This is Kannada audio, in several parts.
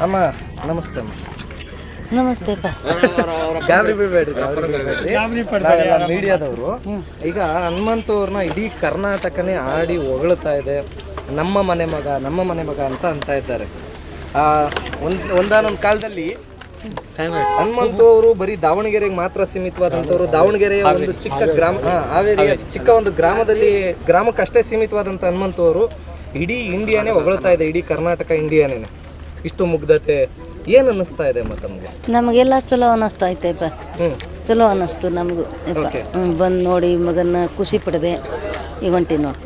ಅಮ್ಮ ನಮಸ್ತೆ ಅಮ್ಮ. ನಮಸ್ತೆ ಗಾಬರಿ ಬಿಡ್ಬೇಡ್ರಿ ಗಾಬರಿ ಬಿಡ್ಬೇಡ್ರಿ. ಮೀಡಿಯಾದವರು. ಈಗ ಹನುಮಂತವ್ರನ್ನ ಇಡೀ ಕರ್ನಾಟಕನೇ ಆಡಿ ಹೊಗಳ್ತಾ ಇದೆ. ನಮ್ಮ ಮನೆ ಮಗ ನಮ್ಮ ಮನೆ ಮಗ ಅಂತ ಅಂತ ಇದ್ದಾರೆ. ಆ, ಒಂದ್ ಒಂದಾನೊಂದು ಕಾಲದಲ್ಲಿ ಹನುಮಂತು ಅವರು ಬರೀ ದಾವಣಗೆರೆಗೆ ಮಾತ್ರ ಸೀಮಿತವಾದಂಥವ್ರು. ದಾವಣಗೆರೆಯ ಒಂದು ಚಿಕ್ಕ ಗ್ರಾಮ ಹಾ, ಹಾವೇರಿಯ ಚಿಕ್ಕ ಒಂದು ಗ್ರಾಮದಲ್ಲಿ ಗ್ರಾಮಕ್ಕಷ್ಟೇ ಸೀಮಿತವಾದಂಥ ಹನುಮಂತು ಅವರು ಇಡೀ ಇಂಡಿಯಾನೇ ಹೊಗಳ್ತಾ ಇದೆ ಇಡೀ ಕರ್ನಾಟಕ ಇಂಡಿಯಾನೇ. ಇಷ್ಟು ಮುಗ್ಧತೆ ಏನು ಅನ್ನಿಸ್ತಾ ಇದೆ ಮತ್ತೆ ನಮಗೆಲ್ಲ ಚಲೋ ಅನ್ನಿಸ್ತಾ ಹ್ಮ್. ಚಲೋ ಅನ್ನಿಸ್ತು ನಮಗೂ ಬಂದು ನೋಡಿ ಮಗನ ಖುಷಿ ಪಡೆದೆ. ಈ ಹೊಂಟಿ ನೋಡಿ.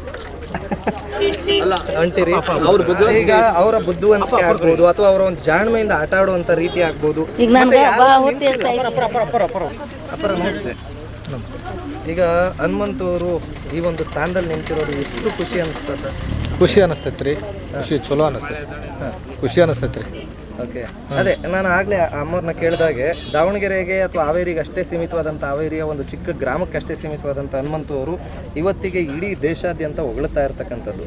ಅಂಟಿರಿ ಈಗ ಅವರ ಬುದ್ಧಿವಂತಿಕೆ ಆಗ್ಬೋದು ಅಥವಾ ಅವರ ಒಂದು ಜಾಣ್ಮೆಯಿಂದ ಆಟ ಆಡುವಂತ ರೀತಿ ಆಗ್ಬೋದು. ಅಪ್ಪರ ನಮಸ್ತೆ. ಈಗ ಹನುಮಂತ ಅವರು ಈ ಒಂದು ಸ್ಥಾನದಲ್ಲಿ ನಿಂತಿರೋದು ಎಷ್ಟು ಖುಷಿ ಅನಿಸ್ತದ? ಖುಷಿ ಅನಿಸ್ತೈತ್ರಿ ಖುಷಿ ಚಲೋ ಅನಿಸ್ತೈತಿ. ಖುಷಿ ಅನಿಸ್ತೈತೆ ರೀ. ಓಕೆ ಅದೇ ನಾನು ಆಗಲೇ ಅಮ್ಮವ್ರನ್ನ ಕೇಳಿದಾಗೆ ದಾವಣಗೆರೆಗೆ ಅಥವಾ ಹಾವೇರಿಗೆ ಅಷ್ಟೇ ಸೀಮಿತವಾದಂಥ ಹಾವೇರಿಯ ಒಂದು ಚಿಕ್ಕ ಗ್ರಾಮಕ್ಕೆ ಅಷ್ಟೇ ಸೀಮಿತವಾದಂಥ ಹನುಮಂತು ಅವರು ಇವತ್ತಿಗೆ ಇಡೀ ದೇಶಾದ್ಯಂತ ಹೊಗಳ್ತಾ ಇರ್ತಕ್ಕಂಥದ್ದು.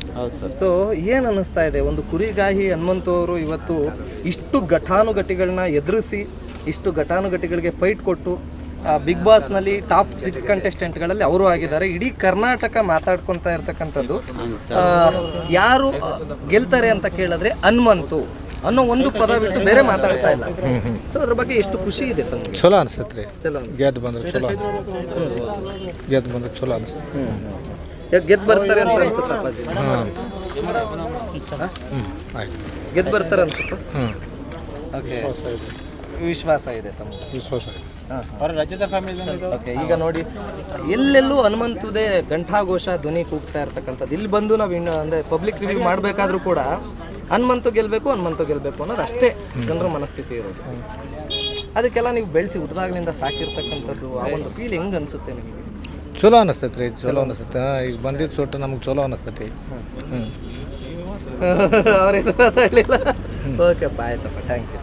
ಸೊ ಏನು ಅನ್ನಿಸ್ತಾ ಇದೆ? ಒಂದು ಕುರಿಗಾಹಿ ಹನುಮಂತು ಅವರು ಇವತ್ತು ಇಷ್ಟು ಘಟಾನುಘಟಿಗಳನ್ನ ಎದುರಿಸಿ ಇಷ್ಟು ಘಟಾನುಘಟಿಗಳಿಗೆ ಫೈಟ್ ಕೊಟ್ಟು ಬಿಗ್ ಬಾಸ್ನಲ್ಲಿ ಟಾಪ್ ಸಿಕ್ಸ್ ಕಂಟೆಸ್ಟೆಂಟ್ಗಳಲ್ಲಿ ಅವರು ಆಗಿದ್ದಾರೆ. ಇಡೀ ಕರ್ನಾಟಕ ಮಾತಾಡ್ಕೊತಾ ಇರ್ತಕ್ಕಂಥದ್ದು. ಯಾರು ಗೆಲ್ತಾರೆ ಅಂತ ಕೇಳಿದ್ರೆ ಹನುಮಂತು. ಅನ್ನೋ ಒಂದು ಪದ ಬಿಟ್ಟು ಬೇರೆ ಮಾತಾಡ್ತಾ ಇಲ್ಲ. ಸೊ ಅದ್ರ ಬಗ್ಗೆ ಎಷ್ಟು ಖುಷಿ ಇದೆ ತಮಗೆ? ಚಲೋ ಅನ್ಸುತ್ತೆ ರೀ. ಚಲೋ. ಗೆದ್ದು ಬಂದ್ರೆ ಚಲೋ ಅನಿಸ್ತೈತೆ. ಗೆದ್ದು ಬಂದ್ರೆ ಚಲೋ ಅನ್ಸುತ್ತೆ. ಗೆದ್ದು ಬರ್ತಾರೆ ಅಂತ ಅನ್ಸುತ್ತೆ ಅಪ್ಪಾಜಿ? ಹಾಂ ಹ್ಞೂ ಆಯ್ತು. ಗೆದ್ದು ಬರ್ತಾರೆ ಅನ್ಸುತ್ತೆ? ಹ್ಞೂ ಓಕೆ. ವಿಶ್ವಾಸ ಇದೆ. ತಮಗೆ. ವಿಶ್ವಾಸ ಇದೆ. ಓಕೆ ಈಗ ನೋಡಿ ಎಲ್ಲೆಲ್ಲೂ ಹನುಮಂತದೇ ಘಂಟಾಘೋಷ ಧ್ವನಿ ಕೂಗ್ತಾ ಇರ್ತಕ್ಕಂಥದ್ದು. ಇಲ್ಲಿ ಬಂದು ನಾವು ಇನ್ನು ಅಂದರೆ ಪಬ್ಲಿಕ್ ರಿವ್ಯೂ ಮಾಡಬೇಕಾದ್ರೂ ಕೂಡ ಹನುಮಂತು ಗೆಲ್ಲಬೇಕು ಹನುಮಂತು ಗೆಲ್ಲಬೇಕು ಅನ್ನೋದು ಅಷ್ಟೇ ಜನರ ಮನಸ್ಥಿತಿ ಇರೋದು. ಅದಕ್ಕೆಲ್ಲ ನೀವು ಬೆಳೆಸಿ ಹುಟ್ಟಿದಾಗ್ಲಿಂದ ಸಾಕಿರ್ತಕ್ಕಂಥದ್ದು ಆ ಒಂದು ಫೀಲ್ ಹೆಂಗೆ ಅನಿಸುತ್ತೆ ನಿಮಗೆ? ಚಲೋ ಅನಿಸ್ತೈತೆ ರೀ ಚಲೋ ಅನಿಸ್ತೈತೆ. ಹಾಂ, ಈಗ ಬಂದಿದ್ದು ಸೊಟ್ಟು ನಮ್ಗೆ ಚಲೋ ಅನಿಸ್ತೈತಿ. ಹ್ಞೂ ಅವ್ರೇನು ಓಕೆ ಬಾಯ್ ತಪ್ಪ ಥ್ಯಾಂಕ್ ಯು